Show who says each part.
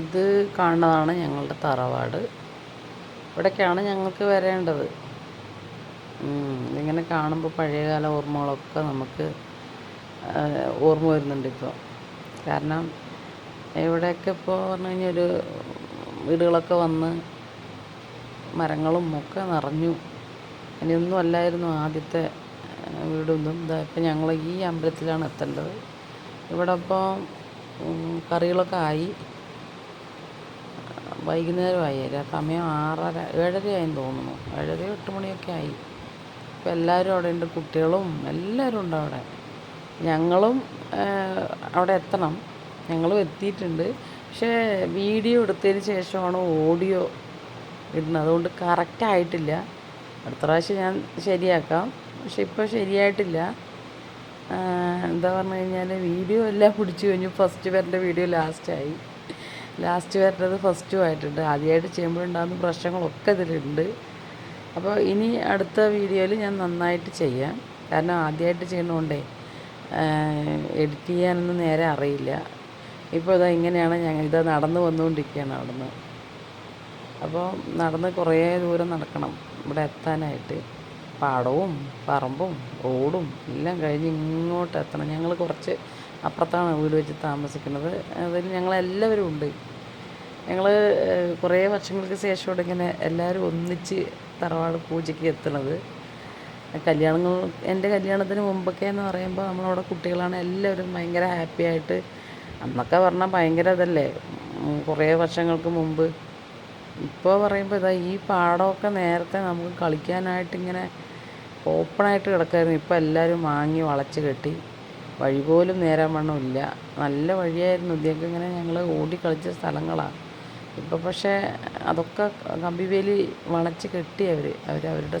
Speaker 1: ഇത് കാണുന്നതാണ് ഞങ്ങളുടെ തറവാട്. ഇവിടേക്കാണ് ഞങ്ങൾക്ക് വരേണ്ടത്. ഇങ്ങനെ കാണുമ്പോൾ പഴയകാല ഓർമ്മകളൊക്കെ നമുക്ക് ഓർമ്മ വരുന്നുണ്ട് ഇപ്പോൾ കാരണം ഇവിടെയൊക്കെ ഇപ്പോൾ പറഞ്ഞു കഴിഞ്ഞാൽ ഒരു വീടുകളൊക്കെ വന്ന് മരങ്ങളും ഒക്കെ നിറഞ്ഞു. ഇനിയൊന്നും അല്ലായിരുന്നു ആദ്യത്തെ വീടൊന്നും ഇതാ. ഇപ്പം ഞങ്ങൾ ഈ അമ്പലത്തിലാണ് എത്തേണ്ടത്. ഇവിടെ ഇപ്പോൾ കറികളൊക്കെ ആയി. വൈകുന്നേരമായി സമയം ആറര ഏഴരയായെന്ന് തോന്നുന്നു. ഏഴര എട്ട് മണിയൊക്കെ ആയി. ഇപ്പം എല്ലാവരും അവിടെ ഉണ്ട്. കുട്ടികളും എല്ലാവരും ഉണ്ട് അവിടെ. ഞങ്ങളും അവിടെ എത്തണം. ഞങ്ങളും എത്തിയിട്ടുണ്ട്. പക്ഷേ വീഡിയോ എടുത്തതിന് ശേഷമാണ് ഓഡിയോ ഇടുന്നത്. അതുകൊണ്ട് കറക്റ്റ് ആയിട്ടില്ല. അടുത്ത പ്രാവശ്യം ഞാൻ ശരിയാക്കാം. പക്ഷെ ഇപ്പോൾ ശരിയായിട്ടില്ല. എന്താ പറഞ്ഞു കഴിഞ്ഞാൽ വീഡിയോ എല്ലാം പിടിച്ചു കഴിഞ്ഞു. ഫസ്റ്റ് പേരുടെ വീഡിയോ ലാസ്റ്റായി ലാസ്റ്റ് വരേണ്ടത് ഫസ്റ്റും ആയിട്ടുണ്ട്. ആദ്യമായിട്ട് ചെയ്യുമ്പോഴുണ്ടാകുന്ന പ്രശ്നങ്ങളൊക്കെ ഇതിലുണ്ട്. അപ്പോൾ ഇനി അടുത്ത വീഡിയോയിൽ ഞാൻ നന്നായിട്ട് ചെയ്യാം. കാരണം ആദ്യമായിട്ട് ചെയ്യണോണ്ടേ എഡിറ്റ് ചെയ്യാനൊന്നും നേരെ അറിയില്ല. ഇപ്പോൾ ഇതാ ഇങ്ങനെയാണ് ഞങ്ങൾ ഇത് നടന്നു വന്നുകൊണ്ടിരിക്കുകയാണ് അവിടുന്ന്. അപ്പോൾ നടന്ന് കുറേ ദൂരം നടക്കണം. ഇവിടെ എത്താനായിട്ട്. പാടവും പറമ്പും റോഡും എല്ലാം കഴിഞ്ഞ് ഇങ്ങോട്ട് എത്തണം. ഞങ്ങൾ കുറച്ച് അപ്പുറത്താണ് വീട് വെച്ച് താമസിക്കുന്നത്. അതിൽ ഞങ്ങളെല്ലാവരും ഉണ്ട്. ഞങ്ങൾ കുറേ വർഷങ്ങൾക്ക് ശേഷമാണ് ഇങ്ങനെ എല്ലാവരും ഒന്നിച്ച് തറവാട് പൂജയ്ക്ക് എത്തുന്നത്. കല്യാണങ്ങൾ എന്റെ കല്യാണത്തിന് മുമ്പൊക്കെ എന്ന് പറയുമ്പോൾ നമ്മളവിടെ കുട്ടികളാണ് എല്ലാവരും ഭയങ്കര ഹാപ്പി ആയിട്ട്. അന്നൊക്കെ പറഞ്ഞാൽ ഭയങ്കര ഇതല്ലേ? കുറേ വർഷങ്ങൾക്ക് മുമ്പ്. ഇപ്പോൾ പറയുമ്പോൾ ഇതാ ഈ പാടമൊക്കെ നേരത്തെ നമുക്ക് കളിക്കാനായിട്ട് ഇങ്ങനെ ഓപ്പണായിട്ട് കിടക്കായിരുന്നു ഇപ്പോൾ എല്ലാവരും വാങ്ങി വളച്ച് കെട്ടി. വഴി പോലും നേരാൻ വണ്ണം ഇല്ല. നല്ല വഴിയായിരുന്നു. ഇദ്ദേഹം ഇങ്ങനെ ഞങ്ങൾ ഓടിക്കളിച്ച കളിച്ച സ്ഥലങ്ങളാണ് ഇപ്പോൾ പക്ഷേ അതൊക്കെ കമ്പിവേലി വളച്ച് കെട്ടി അവർ അവർ അവരുടെ